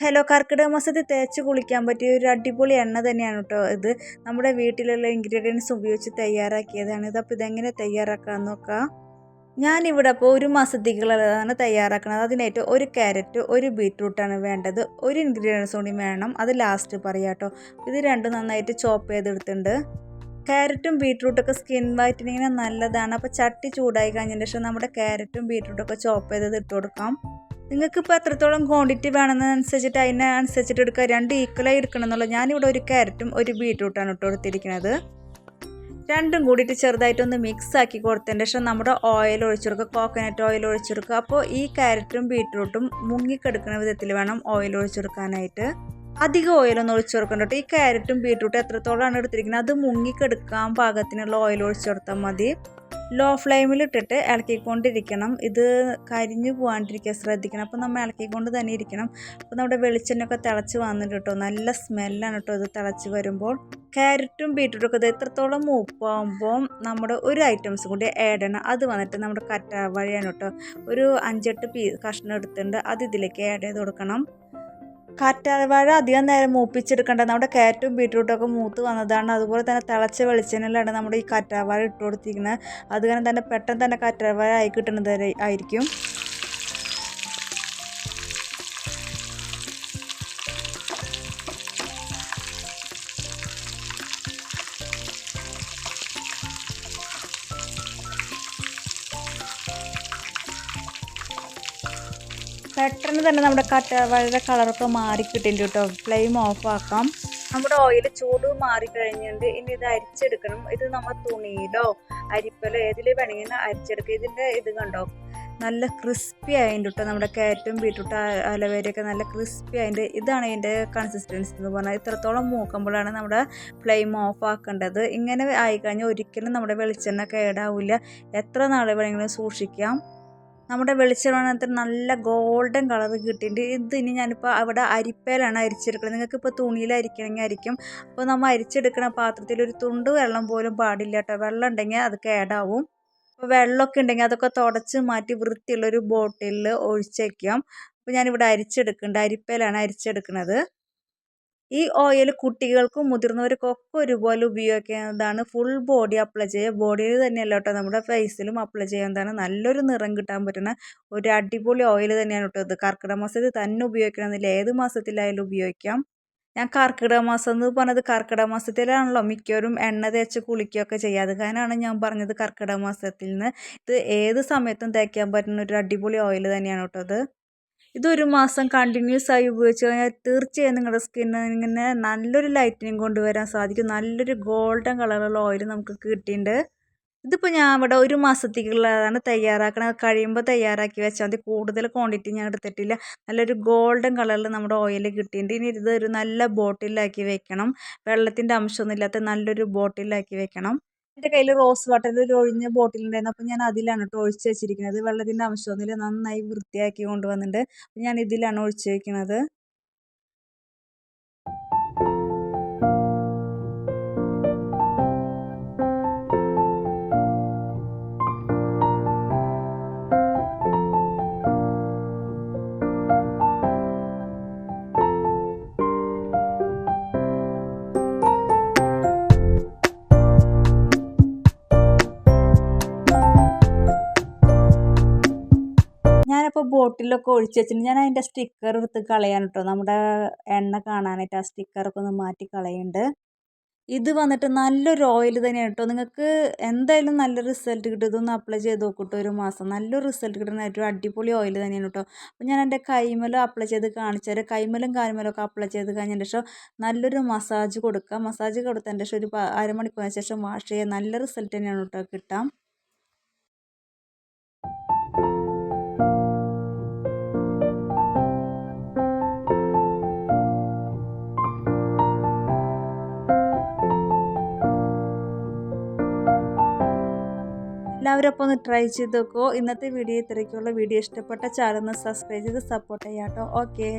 Hello കർക്കിടക മാസത്തിൽ തേച്ച് കുളിക്കാൻ പറ്റിയ ഒരു അടിപൊളി എണ്ണ തന്നെയാണ് കേട്ടോ ഇത്. നമ്മുടെ വീട്ടിലുള്ള ഇൻഗ്രീഡിയൻസ് ഉപയോഗിച്ച് തയ്യാറാക്കിയതാണ്. ഇത് അപ്പോൾ ഇതെങ്ങനെ തയ്യാറാക്കാൻ നോക്കാം. ഞാനിവിടെ അപ്പോൾ ഒരു മാസത്തേക്കുള്ളതാണ് തയ്യാറാക്കുന്നത് അതിനായിട്ട് ഒരു ക്യാരറ്റ് ഒരു ബീറ്റ്റൂട്ടാണ് വേണ്ടത്. ഒരു ഇൻഗ്രീഡിയൻസ് കൂടി വേണം. അത് ലാസ്റ്റ് പറയാം കേട്ടോ. ഇത് രണ്ടും നന്നായിട്ട് ചോപ്പ് ചെയ്തെടുത്തിട്ടുണ്ട്. ക്യാരറ്റും ബീറ്റ്റൂട്ടൊക്കെ സ്കിൻ വൈറ്റനിങ്ങിന് നല്ലതാണ്. അപ്പോൾ ചട്ടി ചൂടായി കഴിഞ്ഞതിന് ശേഷം നമ്മുടെ ക്യാരറ്റും ബീറ്റ്റൂട്ടൊക്കെ ചോപ്പ് ചെയ്തത് ഇട്ട് കൊടുക്കാം. നിങ്ങൾക്ക് ഇപ്പോൾ എത്രത്തോളം ക്വാണ്ടിറ്റി വേണമെന്നനുസരിച്ചിട്ട് അതിനനുസരിച്ചിട്ട് എടുക്കുക? രണ്ട് ഈക്വലായി എടുക്കണം എന്നുള്ളത് ഞാനിവിടെ ഒരു ക്യാരറ്റും ഒരു ബീട്രൂട്ടാണ് ഇട്ട് കൊടുത്തിരിക്കുന്നത് രണ്ടും കൂടിയിട്ട് ചെറുതായിട്ടൊന്ന് മിക്സ് ആക്കി കൊടുത്തതിന് ശേഷം നമ്മുടെ ഓയിൽ ഒഴിച്ചെടുക്കുക കോക്കനട്ട് ഓയിൽ ഒഴിച്ചെടുക്കുക. അപ്പോൾ ഈ ക്യാരറ്റും ബീട്രൂട്ടും മുങ്ങിക്കെടുക്കുന്ന വിധത്തിൽ വേണം ഓയിൽ ഒഴിച്ചെടുക്കാനായിട്ട്. അധികം ഓയിലൊന്നും ഒഴിച്ചു കൊടുക്കണ്ട ഈ ക്യാരറ്റും ബീട്രൂട്ടും എത്രത്തോളമാണ് എടുത്തിരിക്കുന്നത്? അത് മുങ്ങിക്കെടുക്കാൻ പാകത്തിനുള്ള ഓയിൽ ഒഴിച്ചു കൊടുത്താൽ മതി. ലോ ഫ്ലെയിമിൽ ഫ്ലെയിമിലിട്ടിട്ട് ഇളക്കിക്കൊണ്ടിരിക്കണം. ഇത് കരിഞ്ഞു പോകാണ്ടിരിക്കുക ശ്രദ്ധിക്കണം. അപ്പോൾ നമ്മൾ ഇളക്കിക്കൊണ്ട് തന്നെ ഇരിക്കണം. അപ്പോൾ നമ്മുടെ വെളിച്ചെണ്ണയൊക്കെ തിളച്ച് വന്നിട്ട് കേട്ടോ. നല്ല സ്മെല്ലാണ് കേട്ടോ ഇത് തിളച്ച് വരുമ്പോൾ. ക്യാരറ്റും ബീട്രൂട്ടൊക്കെ ഇത് എത്രത്തോളം മൂപ്പാകുമ്പോൾ നമ്മുടെ ഒരു ഐറ്റംസ് കൂടി ആഡ് ചെയ്യണം. അത് വന്നിട്ട് നമ്മുടെ കറ്റ വഴിയാണ് കേട്ടോ. ഒരു അഞ്ചെട്ട് പീ കഷ്ണം എടുത്തിട്ടുണ്ട്. അത് ഇതിലേക്ക് ആഡ് ചെയ്ത് കൊടുക്കണം. കാറ്റാവാഴ അധികം നേരം മൂപ്പിച്ചെടുക്കേണ്ട നമ്മുടെ കാറ്റും ബീട്രൂട്ടും ഒക്കെ മൂത്ത് വന്നതാണ്. അതുപോലെ തന്നെ തിളച്ച വെളിച്ചെണ്ണയിലാണ് നമ്മുടെ ഈ കാറ്റാർവാഴ ഇട്ട് കൊടുത്തിരിക്കുന്നത് അതുകാരണം തന്നെ പെട്ടെന്ന് തന്നെ കാറ്റാർവാഴ ആയി കിട്ടുന്നത് ആയിരിക്കും. പെട്ടെന്ന് തന്നെ നമ്മുടെ കട്ടവഴയുടെ കളറൊക്കെ മാറി കിട്ടിയിട്ടുണ്ട് കേട്ടോ. ഫ്ലെയിം ഓഫ് ആക്കാം. നമ്മുടെ ഓയിൽ ചൂട് മാറിക്കഴിഞ്ഞിട്ടുണ്ട്. ഇനി ഇത് അരിച്ചെടുക്കണം. ഇത് നമ്മൾ തുണിയിലോ അരിപ്പലോ ഏതിൽ വേണമെങ്കിൽ അരിച്ചെടുക്കുക ഇതിന്റെ ഇത് കണ്ടോ? നല്ല ക്രിസ്പി ആയിട്ട് കേട്ടോ. നമ്മുടെ കാരറ്റും ബീട്രൂട്ട് അലവേരയൊക്കെ നല്ല ക്രിസ്പി ആയിട്ട് ഇതാണ് ഇതിന്റെ കൺസിസ്റ്റൻസി എന്ന് പറഞ്ഞാൽ ഇത്രത്തോളം മൂക്കുമ്പോഴാണ് നമ്മുടെ ഫ്ലെയിം ഓഫ് ആക്കേണ്ടത്. ഇങ്ങനെ ആയിക്കഴിഞ്ഞാൽ ഒരിക്കലും നമ്മുടെ വെളിച്ചെണ്ണ കേടാവില്ല എത്ര നാൾ വേണമെങ്കിലും സൂക്ഷിക്കാം. നമ്മുടെ വെളിച്ചെണ്ണത്തിൽ നല്ല ഗോൾഡൻ കളർ കിട്ടിയിട്ടുണ്ട്. ഇത് ഇനി ഞാനിപ്പോൾ അവിടെ അരിപ്പയിലാണ് അരിച്ചെടുക്കുന്നത് നിങ്ങൾക്ക് ഇപ്പോൾ തുണിയിൽ അരിക്കണമെങ്കിൽ അരിക്കും അപ്പോൾ നമ്മൾ അരിച്ചെടുക്കുന്ന പാത്രത്തിൽ ഒരു തുണ്ട് വെള്ളം പോലും പാടില്ല കേട്ടോ. വെള്ളം ഉണ്ടെങ്കിൽ അത് കേടാവും. അപ്പോൾ വെള്ളമൊക്കെ ഉണ്ടെങ്കിൽ അതൊക്കെ തുടച്ച് മാറ്റി വൃത്തിയുള്ളൊരു ബോട്ടിലിൽ ഒഴിച്ചേക്കാം അപ്പോൾ ഞാനിവിടെ അരിച്ചെടുക്കുന്നുണ്ട്. അരിപ്പയിലാണ് അരിച്ചെടുക്കുന്നത് ഈ ഓയിൽ കുട്ടികൾക്കും മുതിർന്നവർക്കും ഒക്കെ ഒരുപോലെ ഉപയോഗിക്കുന്നതാണ് ഫുൾ ബോഡി അപ്ലൈ ചെയ്യുക. ബോഡിയിൽ തന്നെയല്ല കേട്ടോ നമ്മുടെ ഫേസിലും അപ്ലൈ ചെയ്യുന്നതാണ് നല്ലൊരു നിറം കിട്ടാൻ പറ്റുന്ന ഒരു അടിപൊളി ഓയിൽ തന്നെയാണ് കേട്ടോ ഇത്. കർക്കിടക മാസത്തിൽ തന്നെ ഉപയോഗിക്കണമെന്നില്ല. ഏത് മാസത്തിലായാലും ഉപയോഗിക്കാം. ഞാൻ കർക്കിടക മാസം എന്ന് പറഞ്ഞത് കർക്കിടക മാസത്തിലാണല്ലോ. മിക്കവരും എണ്ണ തേച്ച് കുളിക്കുകയൊക്കെ ചെയ്യുക. അത് കാരണമാണ് ഞാൻ പറഞ്ഞത് കർക്കിടക മാസത്തിൽ നിന്ന് ഇത് ഏത് സമയത്തും തേക്കാൻ പറ്റുന്ന ഒരു അടിപൊളി ഓയിൽ തന്നെയാണ് കേട്ടോ അത് ഇതൊരു മാസം കണ്ടിന്യൂസ് ആയി ഉപയോഗിച്ച് കഴിഞ്ഞാൽ തീർച്ചയായും നിങ്ങളുടെ സ്കിന്നിന് ഇങ്ങനെ നല്ലൊരു ലൈറ്റനിങ് കൊണ്ടുവരാൻ സാധിക്കും. നല്ലൊരു ഗോൾഡൻ കളറുള്ള ഓയിൽ നമുക്ക് കിട്ടിയിട്ടുണ്ട്. ഇതിപ്പോൾ ഞാൻ ഇവിടെ ഒരു മാസത്തേക്കുള്ളതാണ് തയ്യാറാക്കണത്. കഴിയുമ്പോൾ തയ്യാറാക്കി വെച്ചാൽ മതി. കൂടുതൽ ക്വാണ്ടിറ്റി ഞാൻ എടുത്തിട്ടില്ല. നല്ലൊരു ഗോൾഡൻ കളറിൽ നമ്മുടെ ഓയിൽ കിട്ടിയിട്ടുണ്ട്. ഇനി ഇതൊരു നല്ല ബോട്ടിലാക്കി വെക്കണം. വെള്ളത്തിന്റെ അംശമൊന്നും ഇല്ലാത്ത നല്ലൊരു ബോട്ടിലാക്കി വെക്കണം. എന്റെ കയ്യിൽ റോസ് വാട്ടർ ഒരു ഒഴിഞ്ഞ ബോട്ടിൽ ഉണ്ടായിരുന്നു. അപ്പോൾ ഞാൻ അതിലാണ് കേട്ടോ ഒഴിച്ച് വെച്ചിരിക്കുന്നത്. വെള്ളത്തിന്റെ അംശമൊന്നുമില്ല നന്നായി വൃത്തിയാക്കി കൊണ്ടുവന്നിട്ടുണ്ട്. ഞാൻ ഇതിലാണ് ഒഴിച്ച് വയ്ക്കുന്നത് ഞാനപ്പോൾ ബോട്ടിലൊക്കെ ഒഴിച്ച് വെച്ചിട്ടുണ്ട് ഞാൻ അതിന്റെ സ്റ്റിക്കർ എടുത്ത് കളയാൻ കേട്ടോ നമ്മുടെ എണ്ണ കാണാനായിട്ട് ആ സ്റ്റിക്കറൊക്കെ ഒന്ന് മാറ്റി കളയുന്നുണ്ട് ഇത് വന്നിട്ട് നല്ലൊരു ഓയിൽ തന്നെയാണ് കേട്ടോ നിങ്ങൾക്ക് എന്തായാലും നല്ല റിസൾട്ട് കിട്ടും. ഇതൊന്ന് അപ്ലൈ ചെയ്ത് നോക്കിട്ടോ ഒരു മാസം. നല്ലൊരു റിസൾട്ട് കിട്ടുന്ന ഏറ്റവും അടിപൊളി ഓയിൽ തന്നെയാണ് കേട്ടോ അപ്പോൾ ഞാൻ എന്റെ കൈമലും അപ്ലൈ ചെയ്ത് കാണിച്ചു തരാം. കൈമലും കാൽമലും ഒക്കെ അപ്ലൈ ചെയ്ത് കഴിഞ്ഞതിന് ശേഷം നല്ലൊരു മസാജ് കൊടുക്കുക മസാജ് കൊടുത്തതിന് ശേഷം ഒരു അരമണിക്കൂറിന് ശേഷം വാഷ് ചെയ്യുക നല്ല റിസൾട്ട് തന്നെയാണ് കേട്ടോ കിട്ടാം. എല്ലാവരും ഒന്ന് ട്രൈ ചെയ്ത് നോക്കുമോ ഇന്നത്തെ വീഡിയോ ഇത്രയ്ക്കുള്ള വീഡിയോ ഇഷ്ടപ്പെട്ട ചാനൽ ഒന്ന് സബ്സ്ക്രൈബ് ചെയ്ത് സപ്പോർട്ട് ചെയ്യാം കേട്ടോ ഓക്കെ